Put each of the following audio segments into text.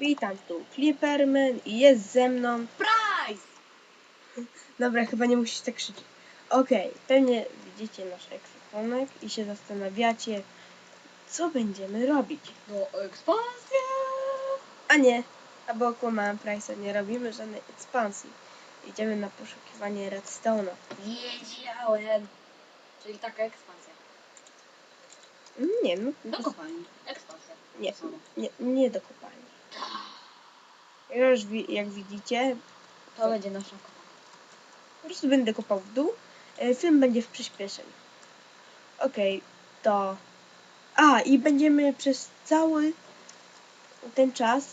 Witam tu Clipperman i jest ze mną. Price! Dobra, chyba nie musisz tak krzyczeć. Okej, pewnie widzicie nasz ekwipunek i się zastanawiacie, co będziemy robić. Do ekspansji! A nie, albo okłamałem Price'a, nie robimy żadnej ekspansji. Idziemy na poszukiwanie Redstone'a. Wiedziałem! Czyli taka ekspansja. Nie, no, Do kopalni. Ekspansja. nie, nie, nie do kopalni. Już wi- jak widzicie, To będzie nasza kopalnia. Po prostu będę kopał w dół. E, Film będzie w przyspieszeniu. Okej, to. A, i będziemy przez cały ten czas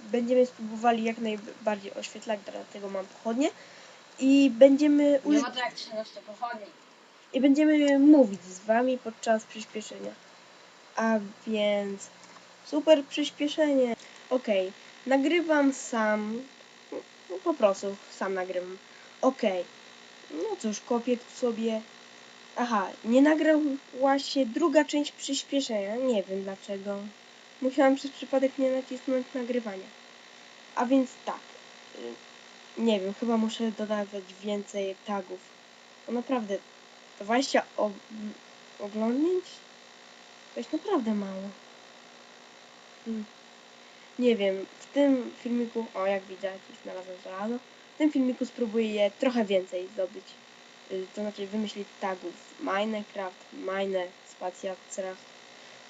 będziemy spróbowali jak najbardziej oświetlać, dlatego mam pochodnie. I będziemy, Nie ma to jak 13 pochodni. I będziemy mówić z wami podczas przyspieszenia. A więc super przyspieszenie. Okej, nagrywam sam. No, po prostu sam nagrywam. Okej. No cóż, kopię tu sobie. Aha, nie nagrała się druga część przyspieszenia. Nie wiem dlaczego. Musiałam przez przypadek nie nacisnąć nagrywania. A więc tak. Nie wiem, chyba muszę dodawać więcej tagów. Bo naprawdę 20 og- oglądnięć? To jest naprawdę mało. Hmm. Nie wiem, tym filmiku, o jak widać, znalazłem żelazo. W tym filmiku spróbuję je trochę więcej zdobyć. Y, To znaczy wymyślić tagów Minecraft, Mine, Spacja.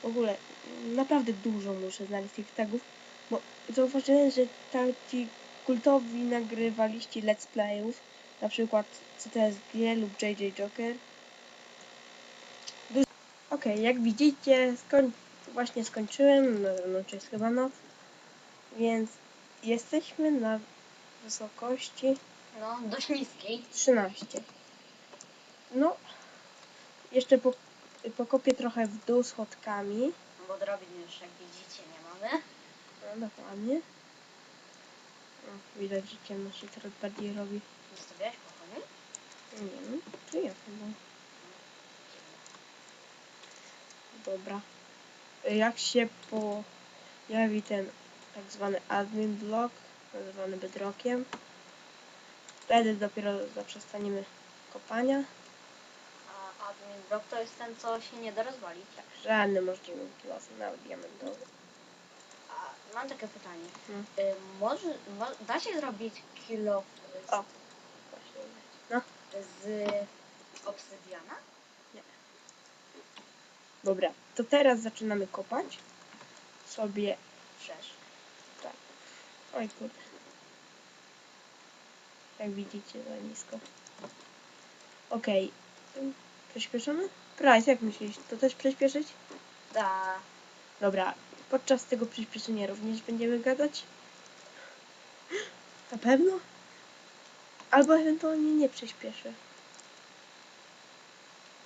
W ogóle naprawdę dużo muszę znaleźć tych tagów, bo zauważyłem, że ci kultowi nagrywaliście let's playów, na przykład CTSG lub JJ Joker. Okej, jak widzicie, skoń... właśnie skończyłem, no, no czy jest chyba noc, więc jesteśmy na wysokości No, dość niskiej. 13. No, jeszcze po, pokopię trochę w dół schodkami. Bo drobin już jak widzicie nie mamy. No, dokładnie. O, widać, że ciemność się coraz bardziej robi. Zostawiałeś pochodni? Nie wiem, czy ja chyba. Dobra. Jak się pojawi ten tak zwany admin block, nazywany bedrockiem, wtedy dopiero zaprzestaniemy kopania. A admin block to jest ten, co się nie da rozwalić. Tak, żadne możliwe kilofy, nawet diamentowe. A mam takie pytanie. Hmm. Y, może, mo, da się zrobić kilo z, O. No, z obsydiana? dobra. To teraz zaczynamy kopać sobie. Przecież. Oj kurde. Jak widzicie, za nisko. Okej. Okay. Przyspieszony? Price, jak myślisz? To też przyspieszyć? Da. Dobra. Podczas tego przyspieszenia również będziemy gadać? Na pewno? Albo ewentualnie nie przyspieszę.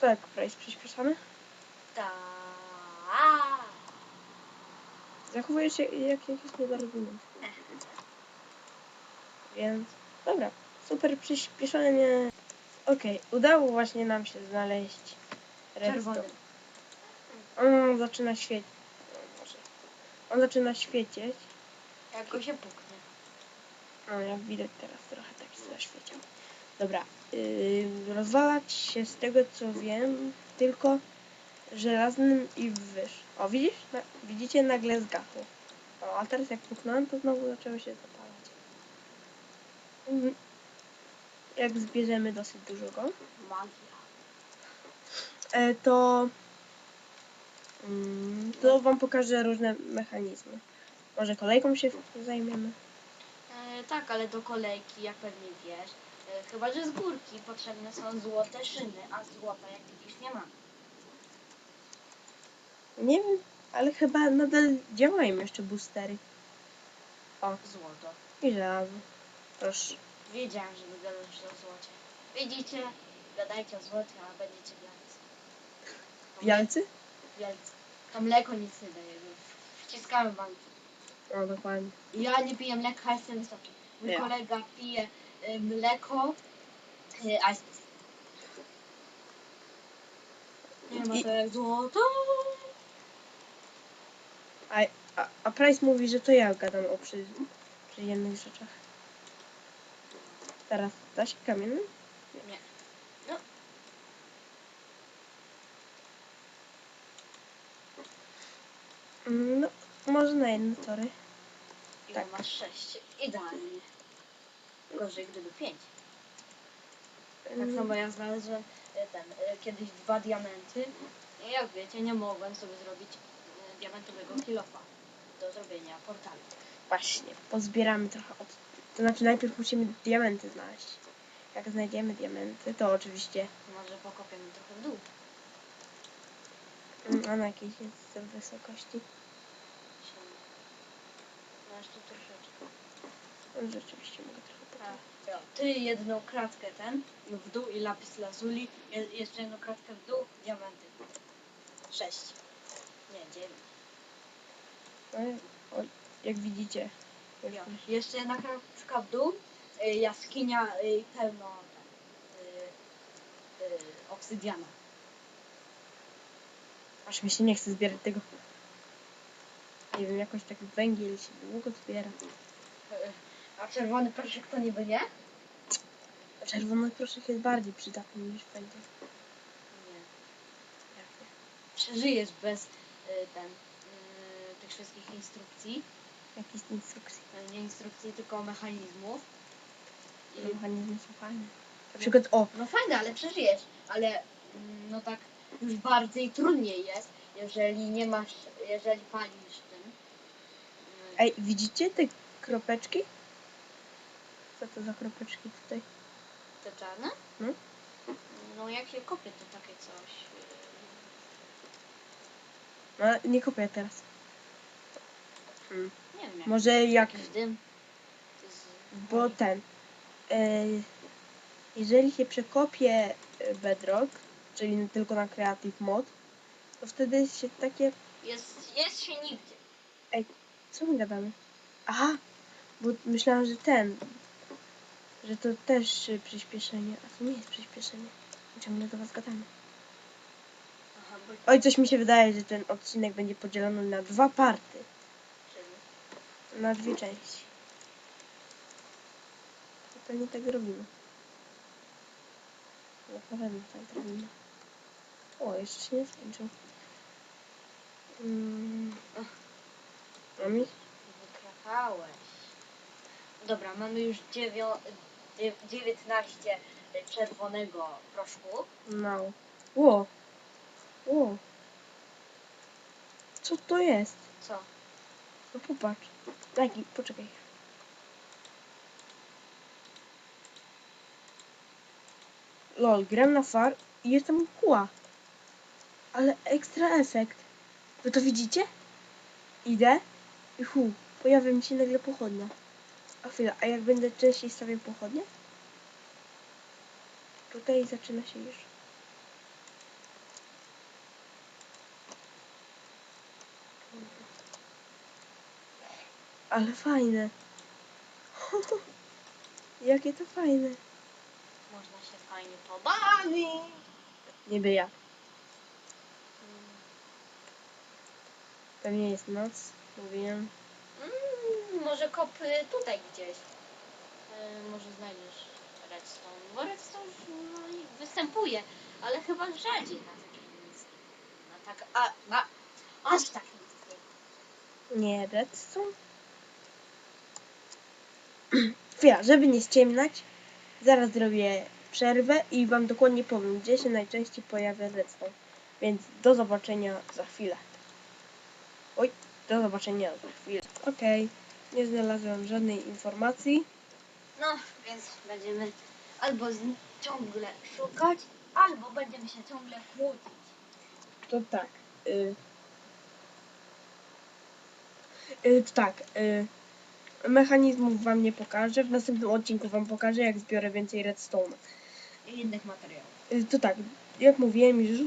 Tak, Price przyspieszamy? Da. Zachowujesz się jak jakiś niedorozumień. Więc, dobra. Super przyspieszenie. Okej, udało właśnie nam się znaleźć redstone. On zaczyna świecić. On zaczyna świecieć. Jak go się puknie. O, jak widać teraz trochę tak się zaświeciał. Dobra. Yy, rozwalać się z tego co wiem tylko żelaznym i wyż. O, widzisz? Na, widzicie? Nagle zgasło. O, a teraz jak puknąłem, to znowu zaczęło się Jak zbierzemy dosyć dużo go, Magia. e, to mm, to wam pokażę różne mechanizmy. Może kolejką się zajmiemy? E, tak, ale do kolejki, jak pewnie wiesz, e, chyba że z górki potrzebne są złote szyny, a złota jak widzisz nie ma. Nie wiem, ale chyba nadal działają jeszcze boostery. O, Złoto. i żelazo. Proszę. Wiedziałem, że będę gadać o złocie. Widzicie? Gadajcie o złocie, a będziecie wielcy. Wielcy? Wielcy. To mleko nic nie daje. Wciskamy wam. O, dokładnie. Ja nie piję mleka, jestem wysoki. Mój Ja. kolega pije y, mleko, y, a jest Nie ma I- to jak złoto. A A, a Price mówi, że to ja gadam o przy, przyjemnych rzeczach. Teraz da się kamienny? Nie. No. No, może na jedne tory. I Tak. masz sześć. Idealnie. Gorzej gdyby pięć. Tak Mm, samo ja znalazłem e, ten, e, kiedyś dwa diamenty. I jak wiecie, nie mogłem sobie zrobić e, diamentowego kilofa do zrobienia portalu. Właśnie, pozbieramy trochę od... To znaczy najpierw musimy diamenty znaleźć. Jak znajdziemy diamenty, to oczywiście... Może pokopiemy trochę w dół. mm, A na jakiejś jest wysokości? No jeszcze troszeczkę. No, Rzeczywiście mogę trochę jo, ty jedną kratkę ten w dół i lapis lazuli. Je, jeszcze jedną kratkę w dół, diamenty. Sześć. Nie, dziewięć. No, o, jak widzicie... Jo. Jeszcze jedna kratka w dół. Y, jaskinia y, pełno y, y, obsydiana. Aż mi się nie chce zbierać tego. Nie wiem, jakoś tak węgiel się długo zbiera. A czerwony proszek to niby nie? Czerwony proszek jest bardziej przydatny niż węgiel. Nie. Jak nie? Przeżyjesz bez y, ten, y, tych wszystkich instrukcji. Jakieś instrukcje. Y, Nie instrukcji, tylko mechanizmów. I, Te mechanizmy są fajne. Na przykład, o, no fajne, ale przeżyjesz. Ale mm, no tak już bardziej trudniej jest, jeżeli nie masz, jeżeli palisz tym. y, ej, widzicie te kropeczki? Co to za kropeczki tutaj? Te czarne? No. No jak się kopie, to takie coś. No, nie kopię teraz. Hmm. Nie wiem. Może jak, Jakiś dym. Bo ten, e, jeżeli się przekopie e, bedrock, czyli tylko na creative mod, to wtedy się takie Jest, jest się nigdzie. Co my gadamy? Aha, bo myślałam, że ten, że to też przyspieszenie, a to nie jest przyspieszenie. Ciągle do was gadamy. Aha, bo Oj, coś mi się wydaje, że ten odcinek będzie podzielony na dwa party, na dwie części. To nie tak robimy. Na pewno tak robimy. O, jeszcze się nie skończył. Mm. Mami? Wykrakałeś. Dobra, mamy już dziewią... dziew- 19 czerwonego proszku. No. Ło. Ło. Co to jest? Co? No popatrz. Taki, poczekaj. Lol, gram na far i jest tam kła. Ale ekstra efekt. Wy to widzicie? Idę i hu, pojawia mi się nagle pochodnia. A chwila, a jak będę częściej stawiał pochodnie? Tutaj zaczyna się już. Ale fajne. Jakie to fajne. Można się fajnie pobawić. Niby ja. Pewnie jest noc. Mówiłem. Mm, może kop y, tutaj gdzieś. Y, może znajdziesz redstone. Bo redstone no, i występuje, ale chyba rzadziej na takim miejscu. Na tak, a, na, aż tak miejscu. Nie, redstone. Chwila, żeby nie ściemnać, zaraz zrobię przerwę i wam dokładnie powiem, gdzie się najczęściej pojawia redstone. Więc do zobaczenia za chwilę. Oj, do zobaczenia za chwilę. Okej, nie znalazłem żadnej informacji. No, więc będziemy albo ciągle szukać, albo będziemy się ciągle kłócić. To tak. Y, y, tak. Y, mechanizmów wam nie pokażę. W następnym odcinku wam pokażę, jak zbiorę więcej redstone. I innych materiałów. Y, to tak, jak mówiłem już y,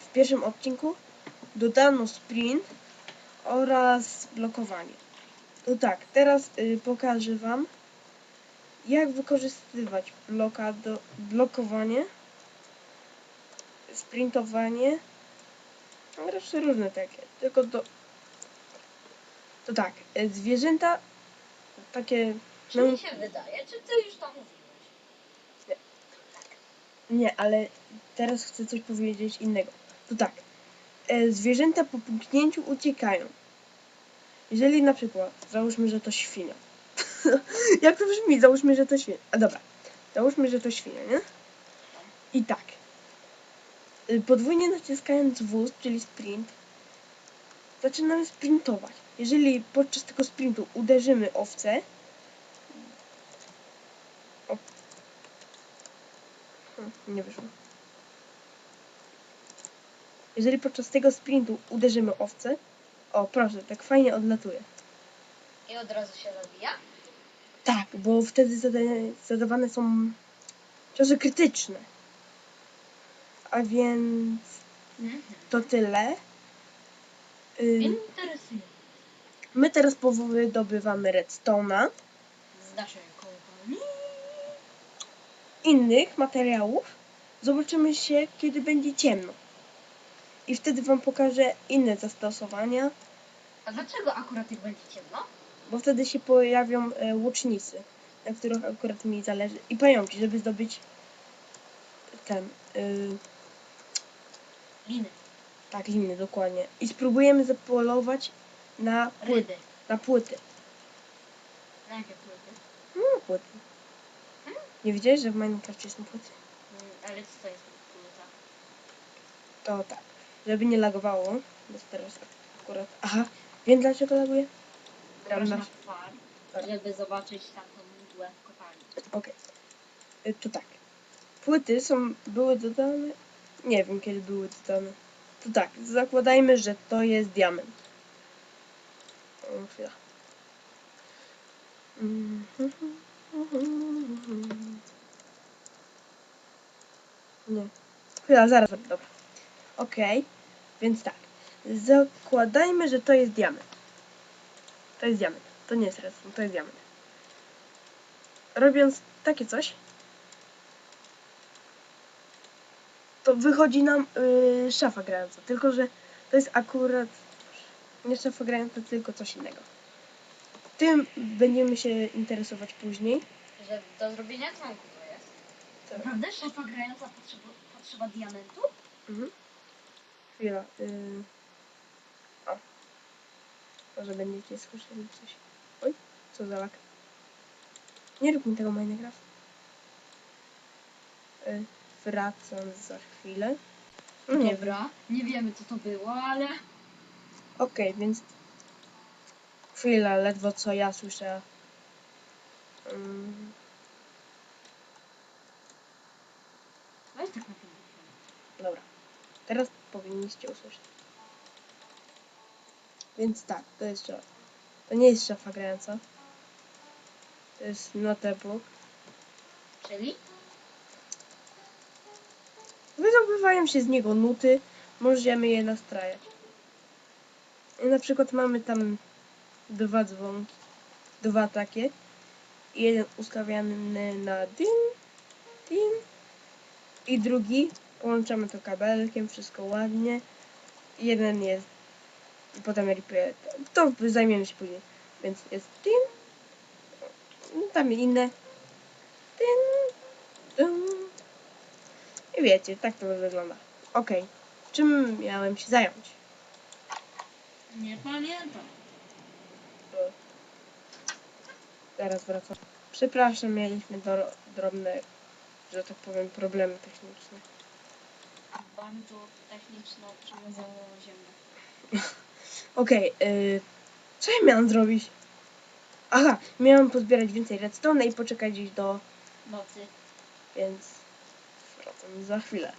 w pierwszym odcinku, dodano sprint oraz blokowanie. To tak, teraz y, pokażę wam, jak wykorzystywać blokado, blokowanie, sprintowanie, raczej różne takie, tylko do To tak, y, zwierzęta takie... Czy No. mi się wydaje, czy ty już to mówiłeś? Nie, ale teraz chcę coś powiedzieć innego. To tak, e, zwierzęta po puknięciu uciekają. Jeżeli na przykład, załóżmy, że to świnia. Jak to brzmi? Załóżmy, że to świnia. A dobra, załóżmy, że to świnia, nie? I tak. y, Podwójnie naciskając wóz, czyli sprint, zaczynamy sprintować. Jeżeli podczas tego sprintu uderzymy owcę, o. Hmm, nie wyszło. Jeżeli podczas tego sprintu uderzymy owcę, o proszę, tak fajnie odlatuje. I od razu się zabija? Tak, bo wtedy zada zadawane są ciosy krytyczne. A więc Mhm. to tyle. Y, Interesujące. My teraz powydobywamy redstone'a, Z naszej kompanii. innych materiałów. Zobaczymy się, kiedy będzie ciemno. I wtedy Wam pokażę inne zastosowania, A dlaczego akurat jak będzie ciemno? bo wtedy się pojawią e, łucznicy, na których akurat mi zależy. I pająki, żeby zdobyć ten, y, Liny. tak, liny dokładnie. I spróbujemy zapolować na, pły, Ryby. na płyty. Na jakie płyty? No, płyty. Nie wiedziałeś, że w Minecrafcie są płyty? Mm, Ale co to jest płyta? To tak, żeby nie lagowało, bo teraz akurat... Aha, wiem dlaczego laguje? Grasz Tam na far, Tak. żeby zobaczyć tamtą mgłę w kopalni. Okej. Y, To tak. Płyty są, były dodane. Nie wiem kiedy były dodane. To tak, zakładajmy, że to jest diament. O, chwila. Mhm. Nie. Chwila, zaraz. Dobra. Okej. Więc tak. Zakładajmy, że to jest diament. To jest diament. To nie jest redstone, to jest diament robiąc takie coś, to wychodzi nam yy, szafa grająca. Tylko, że to jest akurat nie szafa grająca, tylko coś innego. Tym będziemy się interesować później. Że do zrobienia trąku to jest. Tak. Naprawdę szafa grająca potrzeba, potrzeba diamentu? Mhm. Chwila. Yy... O. Może będziecie słyszeli coś. Oj, co za lak. Nie rób mi tego Minecraft. Yy, wracam za chwilę. No nie. Dobra, nie wiemy co to było, ale... Okej, więc chwila, ledwo co ja słyszę. Tym. dobra, teraz powinniście usłyszeć. Więc tak, to jest szaf. To nie jest szafa grająca. To jest notebook. Czyli? Wydobywają się z niego nuty, możemy je nastrajać. I na przykład mamy tam dwa dzwonki, dwa takie. Jeden ustawiany na din, din i drugi połączamy to kabelkiem, wszystko ładnie. Jeden jest, potem replay, to zajmiemy się później. Więc jest din, no tam inne, din, dum. I wiecie, tak to wygląda. Okej, czym miałem się zająć? Nie pamiętam. Teraz wracam. Przepraszam, mieliśmy dro- drobne, że tak powiem, problemy techniczne. Bardzo techniczno przywiązało ziemię. Okej, y, co ja miałam zrobić? Aha, miałam pozbierać więcej redstone i poczekać gdzieś do, Nocy. więc wracam za chwilę.